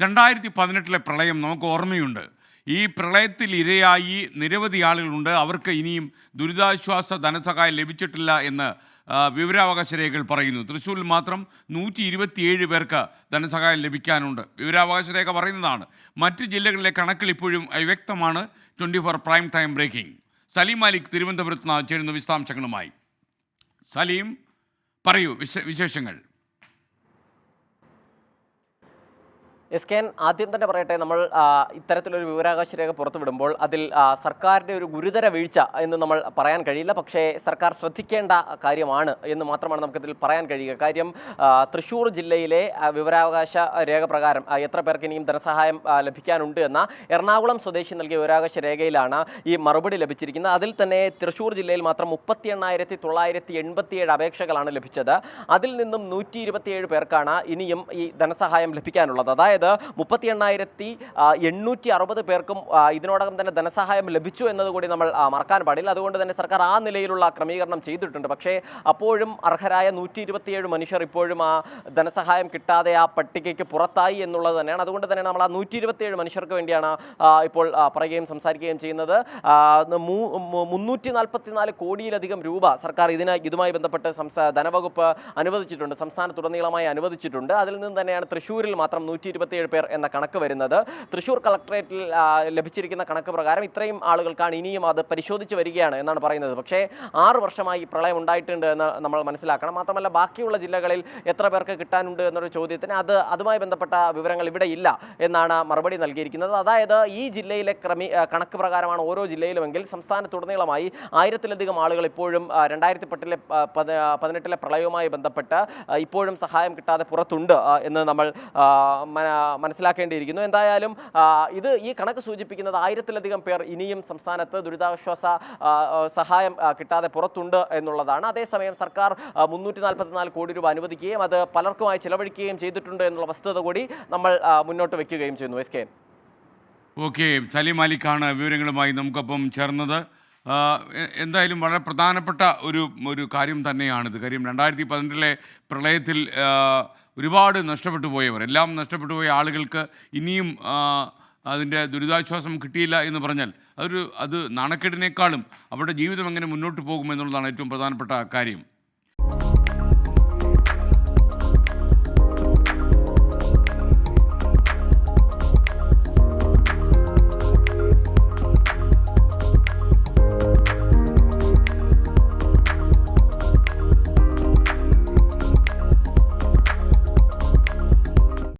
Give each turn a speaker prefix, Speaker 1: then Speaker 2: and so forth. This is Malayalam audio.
Speaker 1: രണ്ടായിരത്തി പതിനെട്ടിലെ പ്രളയം നമുക്ക് ഓർമ്മയുണ്ട്. ഈ പ്രളയത്തിൽ ഇരയായി നിരവധി ആളുകളുണ്ട്. അവർക്ക് ഇനിയും ദുരിതാശ്വാസ ധനസഹായം ലഭിച്ചിട്ടില്ല എന്ന് വിവരാവകാശ രേഖകൾ പറയുന്നു. തൃശ്ശൂരിൽ മാത്രം നൂറ്റി ഇരുപത്തിയേഴ് പേർക്ക് ധനസഹായം ലഭിക്കാനുണ്ട്. വിവരാവകാശ രേഖ പറയുന്നതാണ്. മറ്റ് ജില്ലകളിലെ കണക്കുകൾ ഇപ്പോഴും അവ്യക്തമാണ് twenty four prime time breaking. Saleem Malik തിരുവനന്തപുരത്ത് നിന്ന് ചേരുന്ന വിശദാംശങ്ങളുമായി. സലീം പറയൂ വിശേഷങ്ങൾ.
Speaker 2: എസ് കെ ആദ്യം തന്നെ പറയട്ടെ നമ്മൾ ഇത്തരത്തിലൊരു വിവരാകാശ രേഖ പുറത്തുവിടുമ്പോൾ അതിൽ സർക്കാരിന്റെ ഒരു ഗുരുതര വീഴ്ച എന്ന് നമ്മൾ പറയാൻ കഴിയില്ല. പക്ഷേ സർക്കാർ ശ്രദ്ധിക്കേണ്ട കാര്യമാണ് എന്ന് മാത്രമാണ് നമുക്കിതിൽ പറയാൻ കഴിയുക. കാര്യം തൃശ്ശൂർ ജില്ലയിലെ വിവരാവകാശ രേഖ പ്രകാരം എത്ര പേർക്ക് ഇനിയും ധനസഹായം ലഭിക്കാനുണ്ട് എന്ന എറണാകുളം സ്വദേശി നൽകിയ വിവരാവകാശ രേഖയിലാണ് ഈ മറുപടി ലഭിച്ചിരിക്കുന്നത്. അതിൽ തന്നെ തൃശ്ശൂർ ജില്ലയിൽ മാത്രം മുപ്പത്തി എണ്ണായിരത്തി തൊള്ളായിരത്തി എൺപത്തിയേഴ് അപേക്ഷകളാണ് ലഭിച്ചത്. അതിൽ നിന്നും നൂറ്റി ഇരുപത്തിയേഴ് പേർക്കാണ് ഇനിയും ഈ ധനസഹായം ലഭിക്കാനുള്ളത്. അതായത് മുപ്പത്തി എണ്ണായിരത്തി എണ്ണൂറ്റി അറുപത് പേർക്കും ഇതിനോടകം തന്നെ ധനസഹായം ലഭിച്ചു എന്നതുകൂടി നമ്മൾ മറക്കാൻ പാടില്ല. അതുകൊണ്ട് തന്നെ സർക്കാർ ആ നിലയിലുള്ള ക്രമീകരണം ചെയ്തിട്ടുണ്ട്. പക്ഷേ അപ്പോഴും അർഹരായ നൂറ്റി ഇരുപത്തിയേഴ് മനുഷ്യർ ഇപ്പോഴും ആ ധനസഹായം കിട്ടാതെ ആ പട്ടികയ്ക്ക് പുറത്തായി എന്നുള്ളത് തന്നെയാണ്. അതുകൊണ്ട് തന്നെ നമ്മൾ ആ നൂറ്റി ഇരുപത്തിയേഴ് മനുഷ്യർക്ക് വേണ്ടിയാണ് ഇപ്പോൾ പറയുകയും സംസാരിക്കുകയും ചെയ്യുന്നത്. മുന്നൂറ്റി നാൽപ്പത്തിനാല് കോടിയിലധികം രൂപ സർക്കാർ ഇതിന് ഇതുമായി ബന്ധപ്പെട്ട് സംസ്ഥാന ധനവകുപ്പ് അനുവദിച്ചിട്ടുണ്ട്. സംസ്ഥാനത്തുടനീളമായി അനുവദിച്ചിട്ടുണ്ട്. അതിൽ നിന്ന് തന്നെയാണ് തൃശ്ശൂരിൽ മാത്രം നൂറ്റി ഇരുപത്തിയേഴ് പേർ എന്ന കണക്ക് വരുന്നത്. തൃശൂർ കളക്ടറേറ്റിൽ ലഭിച്ചിരിക്കുന്ന കണക്ക് പ്രകാരം ഇത്രയും ആളുകൾക്കാണ് ഇനിയും അത് പരിശോധിച്ച് വരികയാണ് എന്നാണ് പറയുന്നത്. പക്ഷേ ആറ് വർഷമായി പ്രളയം ഉണ്ടായിട്ടുണ്ട് എന്ന് നമ്മൾ മനസ്സിലാക്കണം. മാത്രമല്ല ബാക്കിയുള്ള ജില്ലകളിൽ എത്ര പേർക്ക് കിട്ടാനുണ്ട് എന്നൊരു ചോദ്യത്തിന് അത് അതുമായി ബന്ധപ്പെട്ട വിവരങ്ങൾ ഇവിടെ ഇല്ല എന്നാണ് മറുപടി നൽകിയിരിക്കുന്നത്. അതായത് ഈ ജില്ലയിലെ ക്രമീ കണക്ക് പ്രകാരമാണ് ഓരോ ജില്ലയിലുമെങ്കിൽ സംസ്ഥാനത്തുടനീളമായി ആയിരത്തിലധികം ആളുകൾ ഇപ്പോഴും രണ്ടായിരത്തി പത്തിലെ പതിനെട്ടിലെ പ്രളയവുമായി ബന്ധപ്പെട്ട് ഇപ്പോഴും സഹായം കിട്ടാതെ പുറത്തുണ്ട് എന്ന് നമ്മൾ മനസ്സിലാക്കേണ്ടിയിരിക്കുന്നു. എന്തായാലും ഇത് ഈ കണക്ക് സൂചിപ്പിക്കുന്നത് ആയിരത്തിലധികം പേർ ഇനിയും സംസ്ഥാനത്ത് ദുരിതാശ്വാസ സഹായം കിട്ടാതെ പുറത്തുണ്ട് എന്നുള്ളതാണ്. അതേസമയം സർക്കാർ മുന്നൂറ്റി നാൽപ്പത്തിനാല് കോടി രൂപ അനുവദിക്കുകയും അത് പലർക്കുമായി ചെലവഴിക്കുകയും ചെയ്തിട്ടുണ്ട് എന്നുള്ള വസ്തുത കൂടി നമ്മൾ മുന്നോട്ട് വെക്കുകയും ചെയ്യുന്നു. S K.
Speaker 1: ഓക്കെ സലിം മാലിക്കാണ് വിവരങ്ങളുമായി നമുക്കൊപ്പം ചേർന്നത്. എന്തായാലും വളരെ പ്രധാനപ്പെട്ട ഒരു ഒരു കാര്യം തന്നെയാണിത് കാര്യം രണ്ടായിരത്തി പതിനെട്ടിലെ പ്രളയത്തിൽ ഒരുപാട് നഷ്ടപ്പെട്ടു പോയവർ എല്ലാം നഷ്ടപ്പെട്ടു പോയ ആളുകൾക്ക് ഇനിയും അതിന്റെ ദുരിതാശ്വാസം കിട്ടിയില്ല എന്ന് പറഞ്ഞാൽ അതൊരു അത് നാണക്കേടിനേക്കാളും അവരുടെ ജീവിതം എങ്ങനെ മുന്നോട്ട് പോകുമെന്നുള്ളതാണ് ഏറ്റവും പ്രധാനപ്പെട്ട കാര്യം.